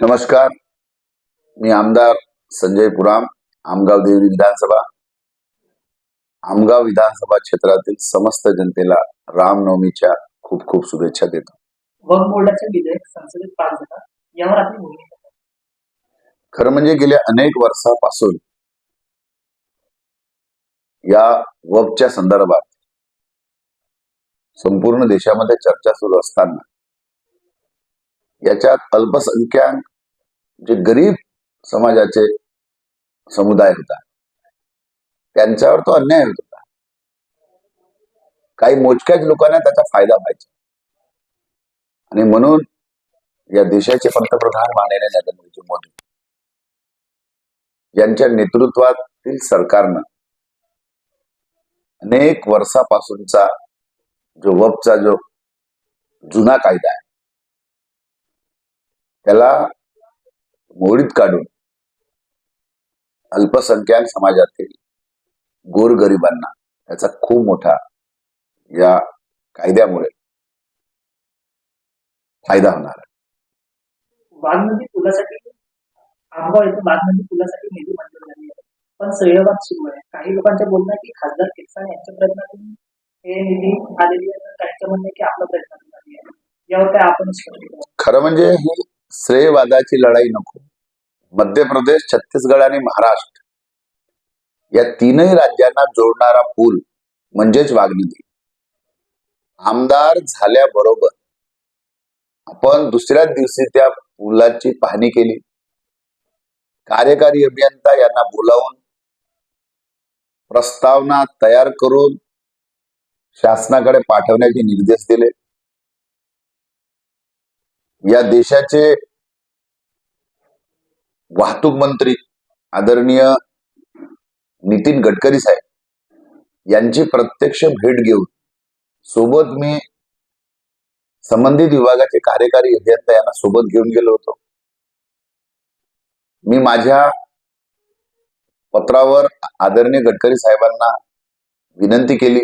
नमस्कार. मी आमदार संजय पुराम आमगाव देवरी विधानसभा. आमगाव विधानसभा क्षेत्रातील समस्त जनतेला रामनवमीच्या खूप खूप शुभेच्छा देतो? खरं म्हणजे गेल्या अनेक वर्षापासून या वकच्या संदर्भात संपूर्ण देशामध्ये चर्चा सुरू असताना याच्यात अल्पसंख्याक जे गरीब समाजाचे समुदाय होता त्यांच्यावर तो अन्याय होत होता. काही मोजक्याच लोकांना त्याचा फायदा व्हायचा. आणि म्हणून या देशाचे पंतप्रधान माननीय नरेंद्रजी मोदी यांच्या नेतृत्वातील सरकारनं अनेक वर्षापासूनचा जो वपचा जो जुना कायदा आहे त्याला मोडीत काढून अल्पसंख्याक समाजातील गोरगरिबांना त्याचा खूप मोठा या कायद्यामुळे फायदा होणार आहे. वाघनदी पुलासाठी आमगाव येथे वाघनदी पुलासाठी निधी मंजूर झाली आहे. पण सह्यवाद सुरू आहे. काही लोकांचं म्हणणं आहे की खासदार किसान यांच्या प्रयत्नातून हे निधी आलेली आहे. तर काहींचं म्हणणं की आली आहे यावर काय आपण. खरं म्हणजे ही श्रेयवादाची लढाई नको. मध्य प्रदेश छत्तीसगड आणि महाराष्ट्र या तीनही राज्यांना जोडणारा पूल म्हणजेच वाघनदी आमदार झाल्याबरोबर आपण दुसऱ्याच दिवशी त्या पुलाची पाहणी केली. कार्यकारी अभियंता यांना बोलावून प्रस्तावना तयार करून शासनाकडे पाठवण्याचे निर्देश दिले. या देशाचे वाहतूक मंत्री आदरणीय नितीन गडकरी साहेब यांची प्रत्यक्ष भेट घेऊन सोबत मी संबंधित विभागाचे कार्यकारी अभियंता यांना सोबत घेऊन गेलो होतो. मी माझ्या पत्रावर आदरणीय गडकरी साहेबांना विनंती केली.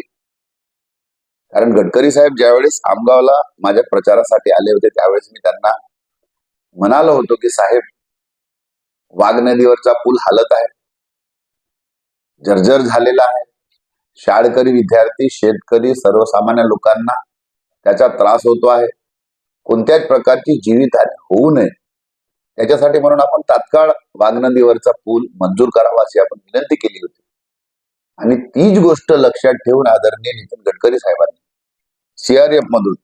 कारण गडकरी साहेब ज्यावेळेस आमगावला माझ्या प्रचारासाठी आले होते त्यावेळेस मी त्यांना म्हणालो होतो की साहेब वाघ नदीवरचा पूल हालत आहे. जर्जर झालेला आहे. शाळकरी विद्यार्थी शेतकरी सर्वसामान्य लोकांना त्याचा त्रास होतो आहे. कोणत्याच प्रकारची जीवितहानी होऊ नये. त्याच्यासाठी म्हणून आपण तात्काळ वाघ नदीवरचा पूल मंजूर करावा अशी आपण विनंती केली होती. आणि तीच गोष्ट लक्षात ठेवून आदरणीय नितीन गडकरी साहेबांनी सीआरएफ मधून.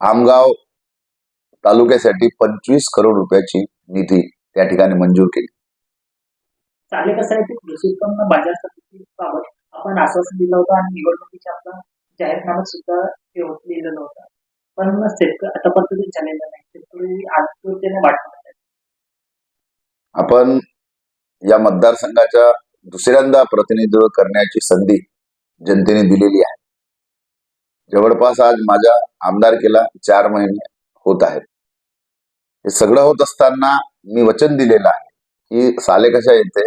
आमगाव तालुक्यासाठी पंचवीस करोड रुपयाची निधी त्या ठिकाणी मंजूर केली. चालेल कसं आहे की कृषी उत्पन्न बाजार समितीबाबत आपण आश्वासन दिलं होतं आणि निवडणुकीच्या आपला जाहीरनाम्यात सुद्धा ते होत लिहिलेलं होतं. पण शेतकरी आतापर्यंत झालेलं नाही. शेतकरी आतुरतेने वाट पाहत आहेत. आपण या मतदारसंघाच्या दुसऱ्यांदा प्रतिनिधित्व करण्याची संधी जनतेने दिलेली आहे. जवळपास आज माझ्या आमदारकीला चार महिने होत आहेत. हे सगळं होत असताना मी वचन दिलेलं आहे की सालेकशा येथे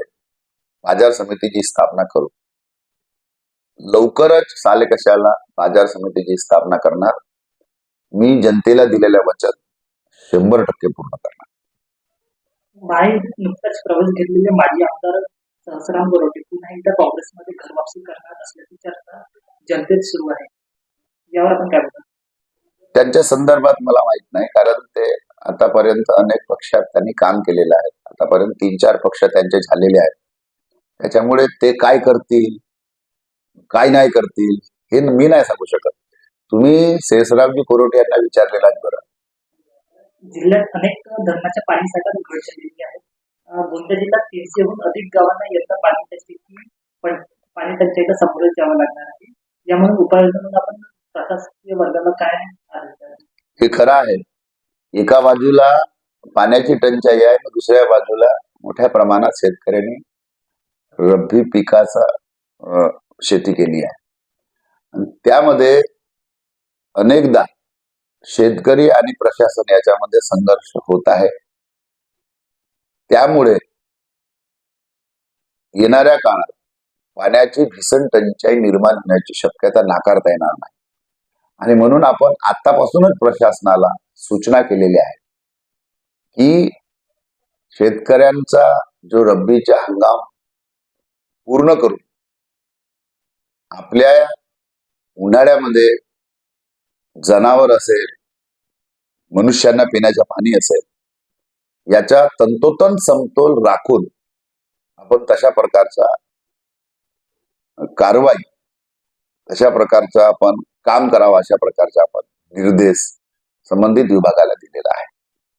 बाजार समितीची स्थापना करू. लवकरच सालेकशाला बाजार समितीची स्थापना करणार मी जनतेला दिलेलं वचन शंभर टक्के पूर्ण करणार. माही नुकताच प्रवेश घेतलेले माजी आमदार सहसराम बरोटे पुन्हा एकदा काँग्रेसमध्ये घरवापसी करणार असल्याची चर्चा जनतेत सुरू आहे. यावर आपण काय बोलता त्यांच्या संदर्भात मला माहीत नाही कारण ते आतापर्यंत अनेक पक्षात त्यांनी काम केलेलं आहे. आतापर्यंत तीन चार पक्ष त्यांचे झालेले आहेत. त्याच्यामुळे ते काय करतील काय नाही करतील हे मी नाही सांगू शकत. तुम्ही शेषरावजी कोरोटे यांना विचारलेला बरं. जिल्ह्यात अनेक धरणाच्या पाणी घट झालेली आहे गोंदिया जिल्ह्यात तीनशेहून अधिक गावांना यंदा पाणी टंचाईची पण पाणी टंचाईचा सामोरे जावं लागणार आहे. यामुळे उपाययोजना म्हणून आपण प्रशासकीय वर्गाला काय हे खरं आहे. एका बाजूला पाण्याची टंचाई आहे दुसऱ्या बाजूला मोठ्या प्रमाणात शेतकऱ्यांनी रब्बी पिकाचा शेती केली आहे. त्यामध्ये अनेकदा शेतकरी आणि प्रशासन याच्यामध्ये संघर्ष होत आहे. त्यामुळे येणाऱ्या काळात पाण्याची भीषण टंचाई निर्माण होण्याची शक्यता नाकारता येणार नाही. आणि म्हणून आपण आतापासूनच प्रशासनाला सूचना केलेल्या आहेत की शेतकऱ्यांचा जो रब्बीचा हंगाम पूर्ण करून आपल्या उन्हाळ्यामध्ये जनावर असेल मनुष्यांना पिण्याच्या पाणी असेल याचा तंतोतंत समतोल राखून आपण तशा प्रकारचा कारवाई अशा प्रकारचा आपण काम करावं अशा प्रकारचा आपण निर्देश संबंधित विभागाला दिलेला आहे.